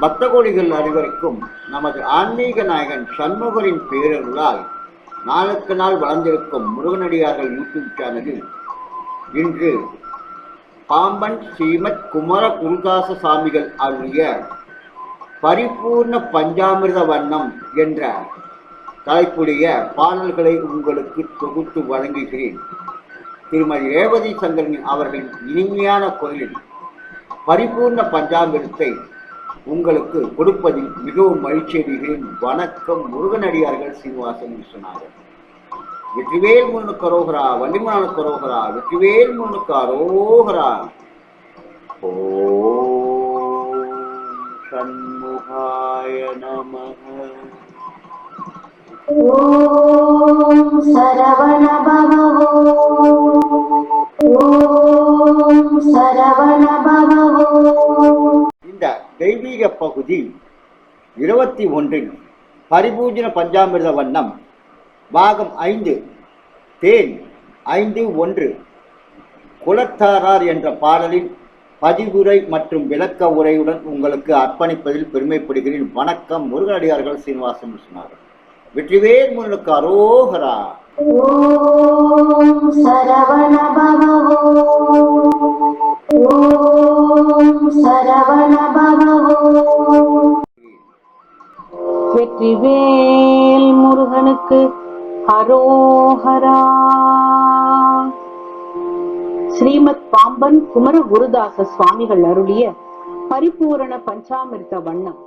பக்தகோடிகள் அனைவருக்கும் நமது ஆன்மீக நாயகன் சண்முகரின் பேரர்களால் நாளுக்கு நாள் வளர்ந்திருக்கும் முருகனடியார்கள் யூடியூப் சேனலில் இன்று பாம்பன் ஸ்ரீமத் குமர குருதாச சாமிகள் அருளிய பரிபூர்ண பஞ்சாமிர்த வண்ணம் என்ற தலைப்புடைய பாடல்களை உங்களுக்கு தொகுத்து வழங்குகிறேன். திருமதி ரேவதி சங்கரன் அவர்களின் இனிமையான குரலில் பரிபூர்ண பஞ்சாமிரத்தை உங்களுக்கு கொடுப்பதில் மிகவும் மகிழ்ச்சி அடைகிறேன். வணக்கம் முருகனடியார்கள் சீனிவாசன் சொன்னார்கள். வெற்றிவேல் முன்னு கரோகரா வள்ளிமான கரோகரா வெற்றிவேல் முன்னு கரோகரா ஓ சண்முகாய நம. ஓம் சரவண பவ ஓம் சரவண பூஜ்ய பகுதி இருபத்தி ஒன்றில் பரிபூஜன பஞ்சாமிர்த வண்ணம் பாகம் ஐந்து தேன் ஐந்து ஒன்று. குலத்தாரார் என்ற பாடலின் பதிவுரை மற்றும் விளக்க உரையுடன் உங்களுக்கு அர்ப்பணிப்பதில் பெருமைப்படுகிறேன். வணக்கம் முருகனடியார்கள் சீனிவாசன் சொன்னார் வெற்றிவேல் முருகனுக்கு அரோகரா. சரவண வெற்றிவேல் முருகனுக்கு ஹரோஹரா ஸ்ரீமத் பாம்பன் குமர குருதாச சுவாமிகள் அருளிய பரிபூரண பஞ்சாமிர்த வண்ணம்.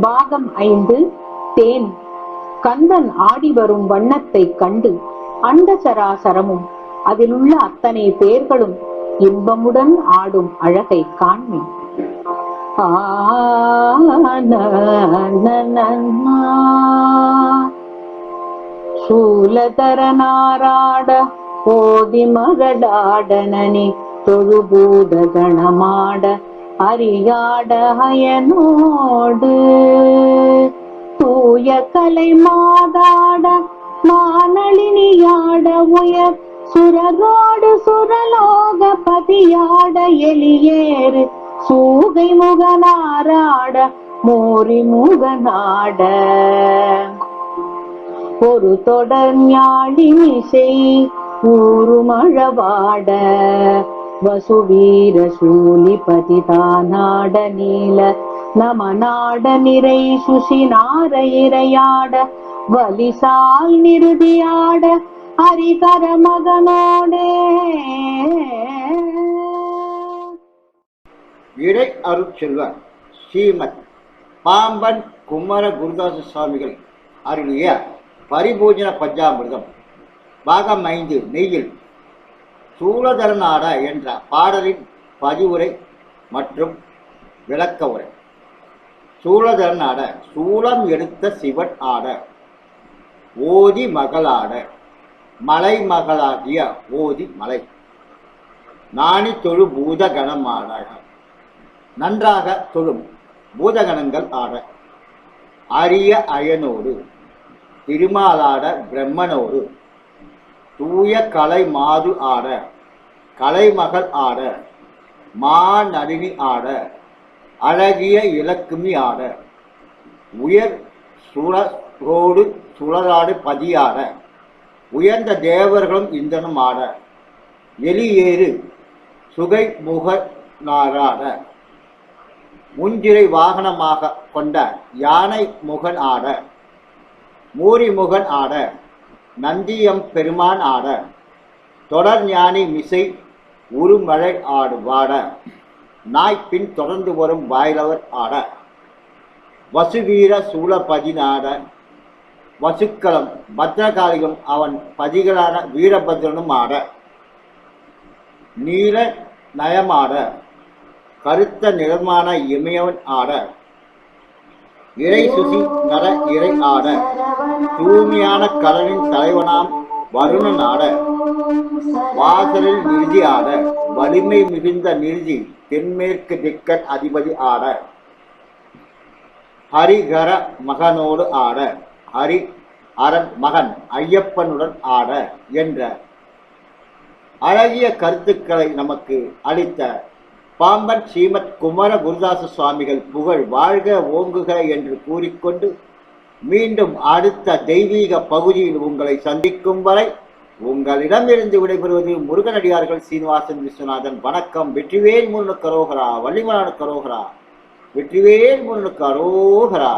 பாகம் ஐந்து தேன். கந்தன் ஆடி வரும் வண்ணத்தை கண்டு அண்ட சராசரமும் அதில் உள்ள அத்தனை பேர்களும் இன்பமுடன் ஆடும் அழகை காண்மி. சூலதரனாராட போதி மகடாடனனி தொழுபூத கணமாட அரியாட அயனோடு. தூய கலை மாதாட மானளினியாட உயர் சுரகோடு சுரலோக பதியாட எலியேறு சூகை முகனாராட மோரி முகனாட. ஒரு தொடர் ஞாழிசை ஊருமழவாட வசுவீர சூலிபதி தானாட நீல. நம நாட நிறை சுசி நார இறையாட வலிசால் நிறுதியாட ஹரிகர மகனோடே. இறை அருட்செல்வர் ஸ்ரீமத் பாம்பன் குமர குருதாச சுவாமிகள் அருளிய பரிபூஜன பஞ்சாமிர்தம். பாகம் ஐந்து நெய்யில் சூலதரநாட என்ற பாடலின் பதிவுரை மற்றும் விளக்க உரை. சூலதரநாட சூளம் எடுத்த சிவன் ஆட ஓதி மகளாட மலைமகளாகிய ஓதி மலை. நாணி தொழு பூதகணம் ஆட நன்றாக தொழும் பூதகணங்கள் ஆட அரிய அயனோடு திருமாலாட பிரம்மனோடு தூய கலை மாது ஆட கலைமகள் ஆட மா நளினி ஆட அழகிய இலக்குமி ஆட உயர் சுழரோடு சுழலாடு பதியாட உயர்ந்த தேவர்களும் இந்தனும் ஆட எலியேறு சுகை முக நாராட முஞ்சிரை வாகனமாக கொண்ட யானை முகன் ஆட. மூரி முகன் ஆட. நந்தியம் பெருமான் ஆட. தொடர் ஞானி மிசை உருமழை ஆடு வாட. நாய் பின் தொடர்ந்து வரும் வாயிலவர் ஆட. வசுவீர சூழபதி நாட வசுக்களும் பத்ரகாளிகம் அவன் பதிகளான வீரபத்ரனும் ஆட. நீல நயமாட. கருத்த நிறமான இமயவன் ஆட. இறை சுசி நர இறை ஆட. தூய்மையான கடலின் தலைவனாம் வருணன் ஆட. வாசலில் நிறுதி ஆட. வலிமை மிகுந்த நிறுதி தென்மேற்கு திக்கன் அதிபதி ஆட. ஹரிகர மகனோடு ஆட. ஹரி அரண் மகன் ஐயப்பனுடன் ஆட என்ற அழகிய கருத்துக்களை நமக்கு அளித்த பாம்பன் ஸ்ரீமத் குமர குருதாச சுவாமிகள் புகழ் வாழ்க ஓங்குக என்று கூறிக்கொண்டு மீண்டும் அடுத்த தெய்வீக பகுதியில் உங்களை சந்திக்கும் வரை உங்களிடமிருந்து விடைபெறுவது முருகனடியார்கள் சீனிவாசன் விஸ்வநாதன். வணக்கம். வெற்றிவேல் முருகனுக்கு அரோகரா. வள்ளிமலானுக்கு அரோகரா. வெற்றிவேல் முருகனுக்கு அரோகரா.